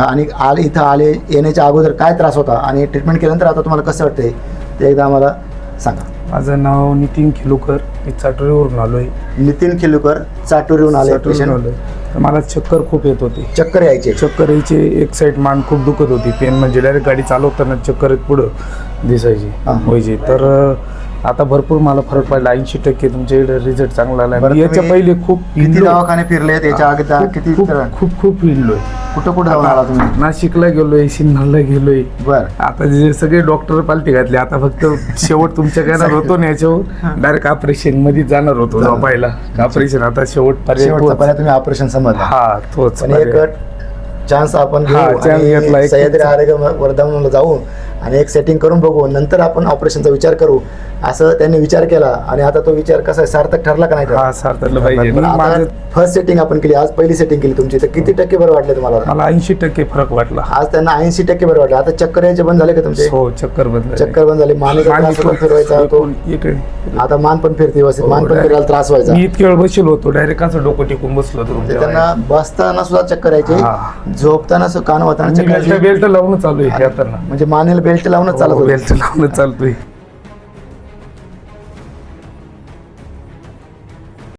आणि आले इथं आले येण्याच्या अगोदर काय त्रास होता आणि ट्रीटमेंट केल्यानंतर आता तुम्हाला कसं वाटतंय ते एकदा आम्हाला सांगा. माझं नाव नितीन खिलोकर मी चाटोरीवरून आलो आहे नितीन खिलुकर चाटोरीहून आले पेशंट तर मला चक्कर खूप येत होती. चक्कर यायचे. चक्कर यायची एक साईड मान खूप दुखत होती. पेन म्हणजे डायरेक्ट गाडी चालवताना चक्कर येत पुढं दिसायची. हा. व्हायची. तर अं, आता भरपूर मला फरक पडला. ऐंशी टक्के तुमच्या इकडे रिझल्ट चांगला आला. बरं, याच्या तुम्ही पहिले खूप किती. दवाखाने फिरले याच्या अगोदर खूप- किती खूप खूप खूप हिंडलोय. कुठं कुठं जाऊन आला तुम्ही नाशिकला गेलोय सिन्नरला गेलोय बर आता जे सगळे डॉक्टर पालटी घातले आता फक्त शेवट तुमच्या काय होतो ना याच्यावर डायरेक्ट ऑपरेशनमध्ये जाणार होतो. झोपायला ऑपरेशन आता शेवट शेवटचा. पर्याय तुम्ही ऑपरेशन समजला हा तोच पण एक पर्याय. चान्स आपण घेऊ हा. सह्याद्री आरोग्य वर्धावनला जाऊ आणि एक सेटिंग करून बघू नंतर आपण ऑपरेशनचा विचार करू. असं त्यांनी विचार केला आणि आता तो विचार कसा आहे सार्थक ठरला का नाही हा सार्थकला पाहिजे. फर्स्ट सेटिंग आपण केली आज पहिली सेटिंग केली तुमची. तर किती टक्के बरं वाटले तुम्हाला? मला ऐंशी टक्के फरक वाटला. आज त्यांना ऐंशी टक्के बरं वाटलं. आता चक्कर यायचे बंद झाले का तुमचे? हो चक्कर बंद चक्कर बंद झाले. पण फिरवायचा तो आता मान पण फिरते व्यवस्थित. मान पण हो, फिरायला त्रास व्हायचा. मी इतके वेळ बसलो होतो डायरेक्ट असं डोकं टिकून बसलो होतो तुमच्या त्यांना बसताना सुद्धा चक्कर यायचे. हा. झोपताना कान वाताना चक्कर बेल्ट यायचे. बेल्ट लावून चालू आहे म्हणजे मानेला बेल्ट लावूनच चालत होते. हो, बेल्ट लावून चालतोय.